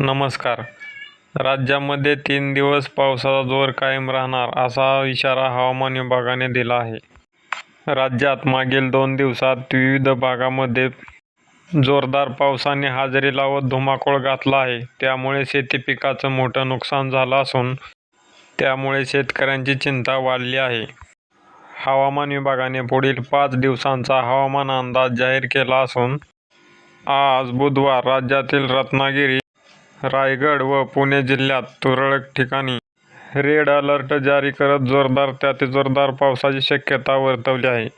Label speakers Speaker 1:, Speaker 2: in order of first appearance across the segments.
Speaker 1: नमस्कार. राज्यामध्ये तीन दिवस पावसाचा जोर कायम राहणार असा इशारा हवामान विभागाने दिला आहे. राज्यात मागील दोन दिवसात विविध भागामध्ये जोरदार पावसाने हजेरी लावत धुमाकूळ घातला आहे. त्यामुळे शेती पिकाचं मोठं नुकसान झालं असून त्यामुळे शेतकऱ्यांची चिंता वाढली आहे. हवामान विभागाने पुढील पाच दिवसांचा हवामान अंदाज जाहीर केला असून आज बुधवार राज्यातील रत्नागिरी रायगड व पुणे जिल्ह्यात तुरळक ठिकाणी. रेड अलर्ट जारी करत जोरदार ते जोरदार पावसाची शक्यता वर्तवली आहे.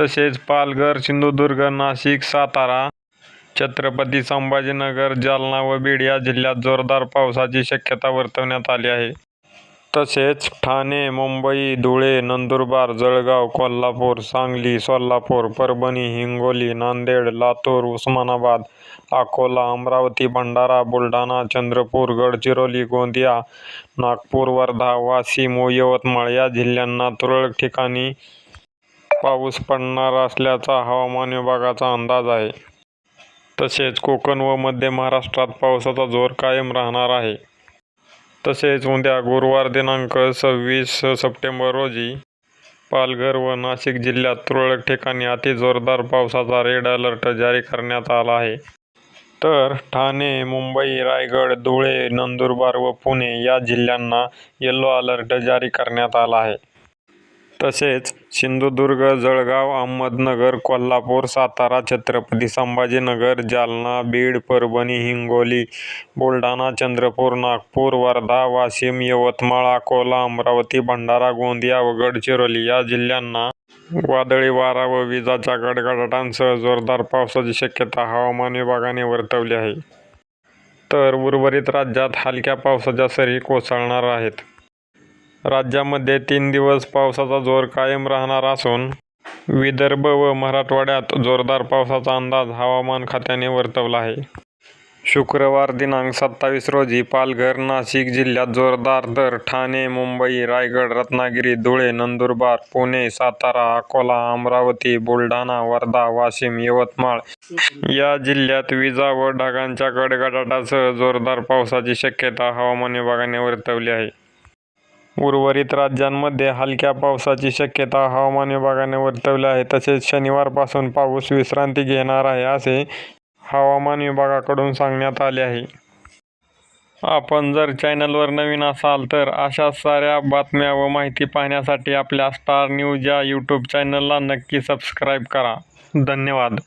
Speaker 1: तसेच पालघर सिंधुदुर्ग नाशिक सातारा छत्रपती संभाजीनगर जालना व बीड या जिल्ह्यात जोरदार पावसाची शक्यता वर्तवण्यात आली आहे. तसेच ठाणे मुंबई धुळे नंदुरबार जळगाव कोल्हापूर सांगली सोलापूर परभणी हिंगोली नांदेड लातूर उस्मानाबाद अकोला अमरावती भंडारा बुलढाणा चंद्रपूर गडचिरोली गोंदिया नागपूर वर्धा वाशिम व यवतमाळ या जिल्ह्यांना तुरळक ठिकाणी पाऊस पडणार असल्याचा हवामान विभागाचा अंदाज आहे. तसेच कोकण व मध्य महाराष्ट्रात पावसाचा जोर कायम राहणार आहे. तसेच उद्या गुरुवार दिनांक सव्वीस सप्टेंबर रोजी पालघर व नाशिक जिल्ह्यात तुरळक ठिकाणी अतिजोरदार पावसाचा रेड अलर्ट जारी करण्यात आला आहे. तर ठाणे मुंबई रायगड धुळे नंदुरबार व पुणे या जिल्ह्यांना येलो अलर्ट जारी करण्यात आला आहे. तसेच सिंधुदुर्ग जळगाव अहमदनगर कोल्हापूर सातारा छत्रपती संभाजीनगर जालना बीड परभणी हिंगोली बुलढाणा चंद्रपूर नागपूर वर्धा वाशिम यवतमाळ अकोला अमरावती भंडारा गोंदिया व गडचिरोली या जिल्ह्यांना वादळी वारा व विजाच्या गडगडाटांसह जोरदार पावसाची शक्यता हवामान विभागाने वर्तवली आहे. तर उर्वरित राज्यात हलक्या पावसाच्या सरी कोसळणार आहेत. राज्यामध्ये तीन दिवस पावसाचा जोर कायम राहणार असून विदर्भ व मराठवाड्यात जोरदार पावसाचा अंदाज हवामान खात्याने वर्तवला आहे. शुक्रवार दिनांक सत्तावीस रोजी पालघर नाशिक जिल्ह्यात जोरदार तर ठाणे मुंबई रायगड रत्नागिरी धुळे नंदुरबार पुणे सातारा अकोला अमरावती बुलढाणा वर्धा वाशिम यवतमाळ या जिल्ह्यात विजा व ढगांच्या गडगडाटासह जोरदार पावसाची शक्यता हवामान विभागाने वर्तवली आहे. उर्वरित राज्यांमध्ये हलक्या पावसाची शक्यता हवामान विभागाने वर्तवली आहे. तसेच शनिवारपासून पाऊस विश्रांती घेणार आहे असे हवामान विभागाकडून सांगण्यात आले आहे. आपण जर चॅनलवर नवीन असाल तर अशा साऱ्या बातम्या व माहिती पाहण्यासाठी आपल्या स्टार न्यूज या यूट्यूब चॅनलला नक्की सबस्क्राईब करा. धन्यवाद.